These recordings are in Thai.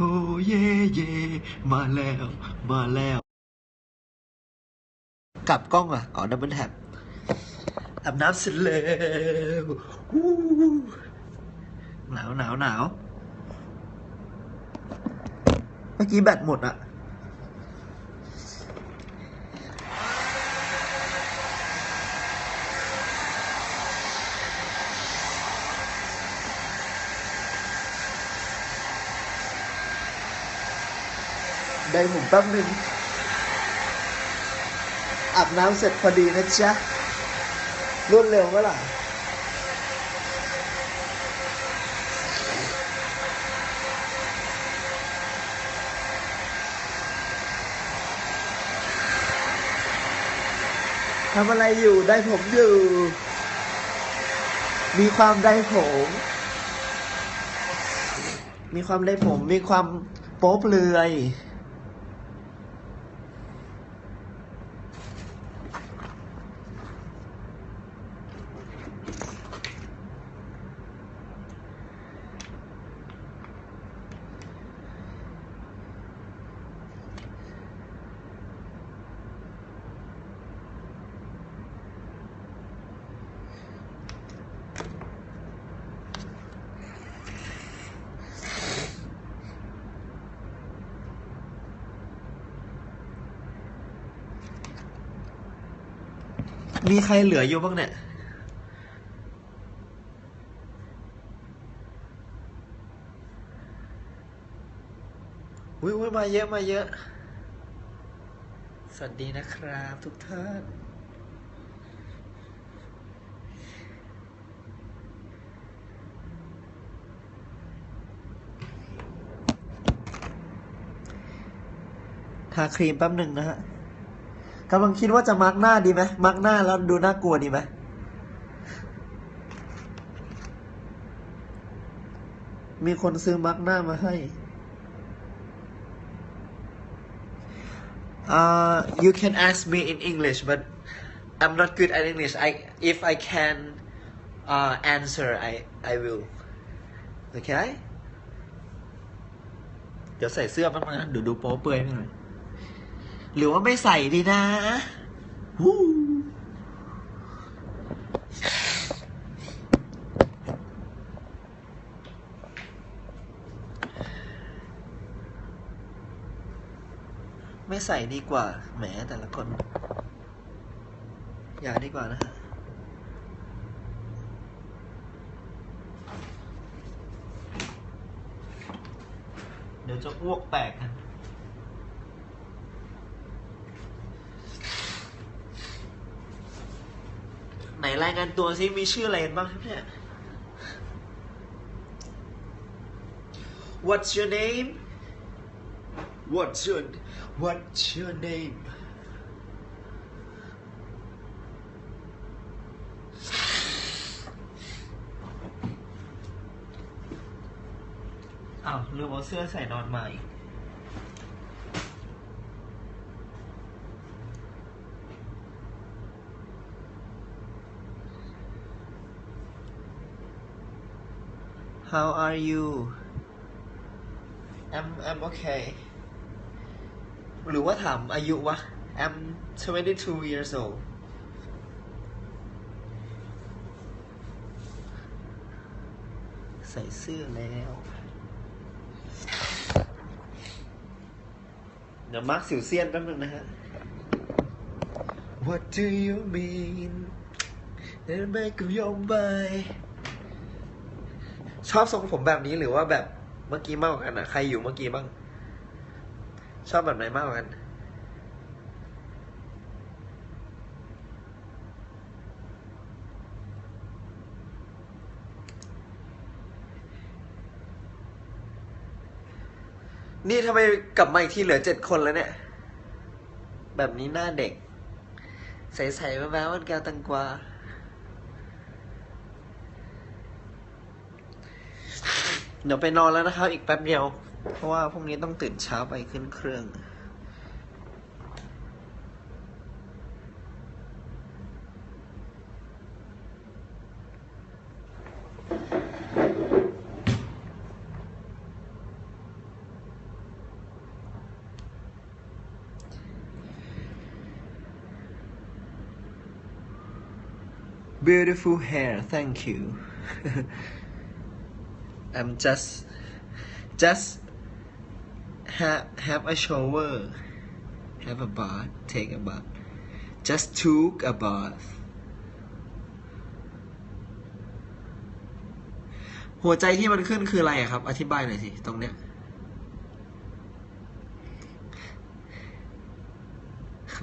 ฮเย่เย่มาแล้ว มาแล้ว กลับกล้องอะอ๋อดับเบิลแท็บอาบน้ำเสร็จแล้วหนาวหนาวหนาวเมื่อกี้แบตหมดอะ ได้ผมแป๊บหนึ่งอาบน้ำเสร็จพอดีนะจ๊ะรวดเร็วเมื่อไหร่ะทำอะไรอยู่ได้ผมอยู่ มีความได้ผม มีความได้ผม มีความโป๊เปลือย มีใครเหลืออยู่บ้างเนี่ย อุ้ยอุ้ยมาเยอะมาเยอะ สวัสดีนะครับทุกท่านทาครีมแป๊บหนึ่งนะฮะ กำลังคิดว่าจะมาร์กหน้าดีไหมมาร์กหน้าแล้วดูน่ากลัวดีไหมมีคนซื้อมาร์กหน้ามาให้ uh, you can ask me in English but I'm not good at English I if I can uh, answer I I will okay เดี๋ยวใส่เสื้อมันนะเดี๋ยวดูโป๊เปื่อยหน่อย หรือว่าไม่ใส่ดีนะฮู้ไม่ใส่ดีกว่า แหมแต่ละคน อย่าดีกว่านะฮะเดี๋ยวจะอ้วกแตกกัน ไหน รายงานตัวซิมีชื่ออะไรบ้างครับเนี่ย What's your name What's your What's your name อ้าวลืมเอาเสื้อใส่นอนมาอีก How are you I'm I'm okay หรือว่าถามอายุวะ I'm 22 years old ใส่เสื้อแล้ว เดี๋ยวมาร์คสิวเซียนแป๊บนึงนะฮะ What do you mean เดินไปกับยมไป ชอบทรงผมแบบนี้หรือว่าแบบเมื่อกี้มากกว่ากันอะ ใครอยู่เมื่อกี้บ้าง ชอบแบบไหนมากกว่ากัน นี่ทำไมกลับมาอีกทีเหลือเจ็ดคนแล้วเนี่ย แบบนี้หน้าเด็ก ใสๆแววๆมันแก้วตังกวา เดี๋ยวไปนอนแล้วนะครับ อีกแป๊บเดียว เพราะว่าพรุ่งนี้ต้องตื่นเช้าไปขึ้นเครื่อง beautiful hair thank you I'm just just have have a shower have a bath take a bath just took a bath หัวใจที่มันขึ้นคืออะไรครับ อธิบายหน่อยสิ ตรงเนี้ย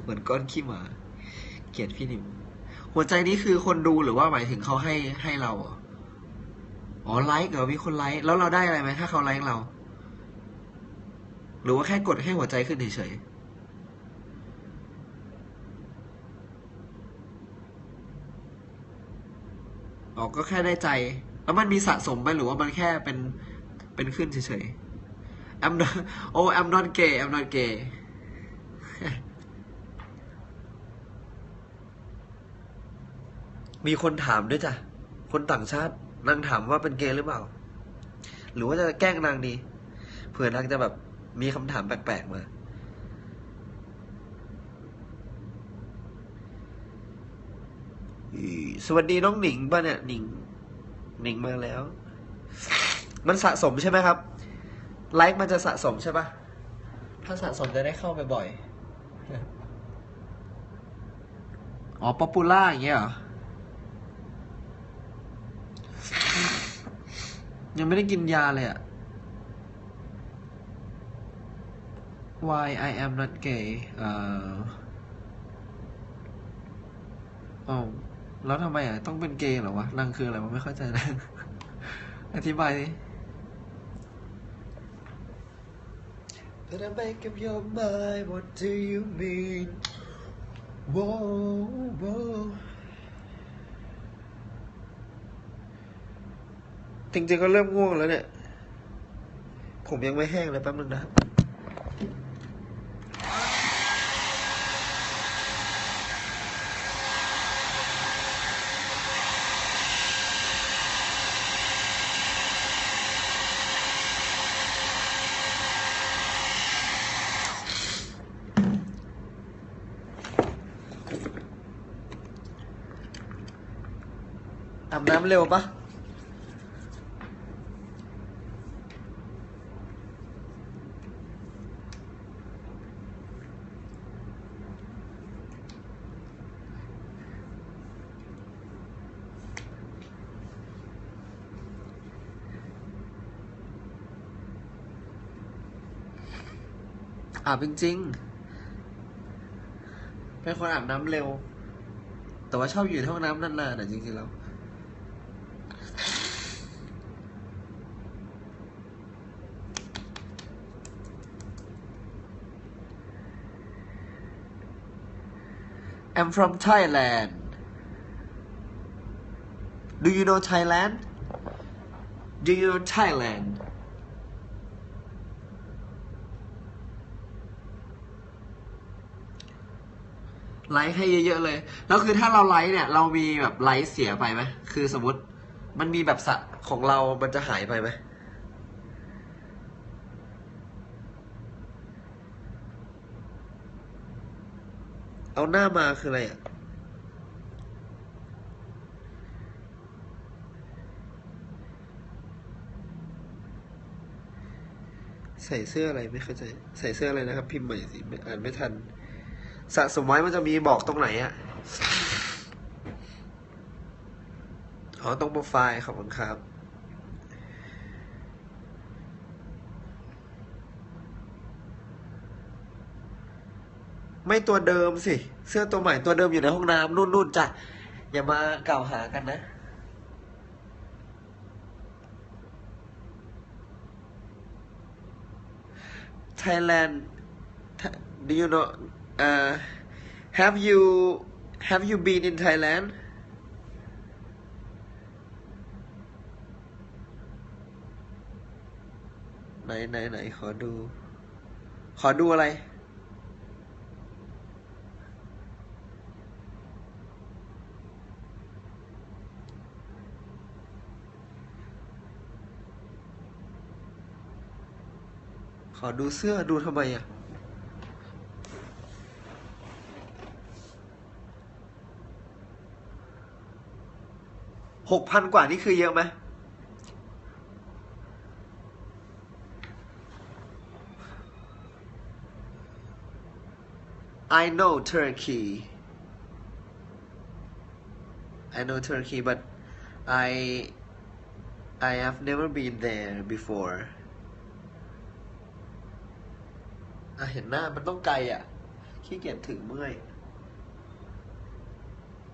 เหมือนก้อนขี้หมา เกลียดพี่นิม หัวใจนี้คือคนดูหรือว่าหมายถึงเขาให้ให้เราเหร อ๋อไลค์เหรอมีคนไลค์แล้วเราได้อะไรไหมถ้าเขาไลค์เรา หรือว่าแค่กดให้หัวใจขึ้นเฉยๆอ๋อก็แค่ได้ใจ แล้วมันมีสะสมไหมหรือว่ามันแค่เป็นเป็นขึ้นเฉยๆ I'm not โอ้ I'm not gay I'm not gay มีคนถามด้วยจ้ะ คนต่างชาติ นางถามว่าเป็นเกย์หรือเปล่า หรือว่าจะแกล้งนางดี เผื่อนางจะแบบมีคำถามแปลกๆมาสวัสดีน้องหนิงป่ะเนี่ยหนิงหนิงมาแล้ว มันสะสมใช่ไหมครับ ไลค์มันจะสะสมใช่ปะถ้าสะสมจะได้เข้าไปบ่อยอ๋อป๊อปปูล่าอย่างเงี้ยเหรอ ยังไม่ได้กินยาเลยอะ Why I am not gay เอ่ออ๋อแล้วทำไมอะ ต้องเป็นเกย์เหรอวะนางคืออะไรมันไม่เข้าใจนะ อธิบายดิ But I make up your mind what do you mean Whoa whoa จริงๆก็เริ่มง่วงแล้วเนี่ย ผมยังไม่แห้งเลยแป๊บนึงนะอาบน้ำเร็วปะ อาบจริงๆ เป็นคนอาบน้ำเร็ว แต่ว่าชอบอยู่ในห้องน้ำนานๆนะจริงๆแล้ว I'm from Thailand. Do you know Thailand? Do you know Thailand? ไลค์ให้เยอะๆเลย แล้วคือถ้าเราไลค์เนี่ย เรามีแบบไลค์เสียไปไหมคือสมมติมันมีแบบสะของเรา มันจะหายไปไหมเอาหน้ามาคืออะไรอะใส่เสื้ออะไรไม่เข้าใจ ใส่เสื้ออะไรนะครับ พิมพ์ใหม่สิอ่านไม่ทัน สะสมไว้มันจะมีบอกตรงไหนอะอ๋อตรงโปรไฟล์ขอบคุณครับไม่ตัวเดิมสิ เสื้อตัวใหม่ตัวเดิมอยู่ในห้องน้ำนู่นๆจ้ะ อย่ามากล่าวหากันนะ Thailand do you know uh, have you have you been in Thailand ไหนไหนไหนขอดู ขอดูอะไร ขอดูเสื้อดูทำไมอะ หกพันกว่านี่คือเยอะไหม I know Turkey I know Turkey but I I have never been there before อะเห็นหน้ามันต้องไกลอะ ขี้เกียจถึงเมื่อย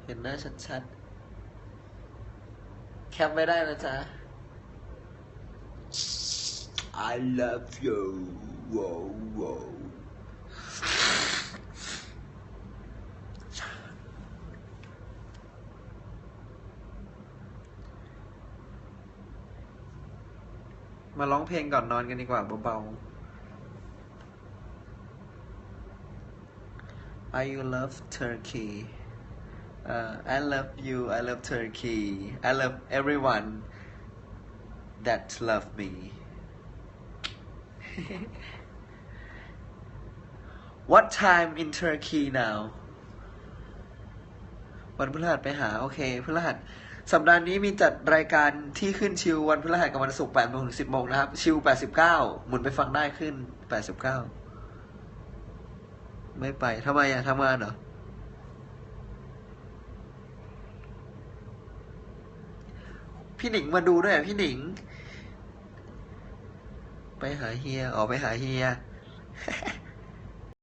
เห็นหน้าชัดๆ แคปไม่ได้นะจ๊ะ I love you wow wow มาร้องเพลงก่อนนอนกันดีกว่าเบาๆ I love Turkey uh, I love you I love Turkey I love everyone that love me What time in Turkey now วันพฤหัสไปหา โอเคพฤหัสสัปดาห์นี้มีจัดรายการที่ขึ้นชิววันพฤหัสกับวันศุกร์8โมงถึง10โมงนะครับ ชิว 89 หมุนไปฟังได้ขึ้น 89 ไม่ไปทำไมอะทำงานเหรอ พี่หนิงมาดูด้วยพี่หนิง ไปหาเฮียออกไปหาเฮีย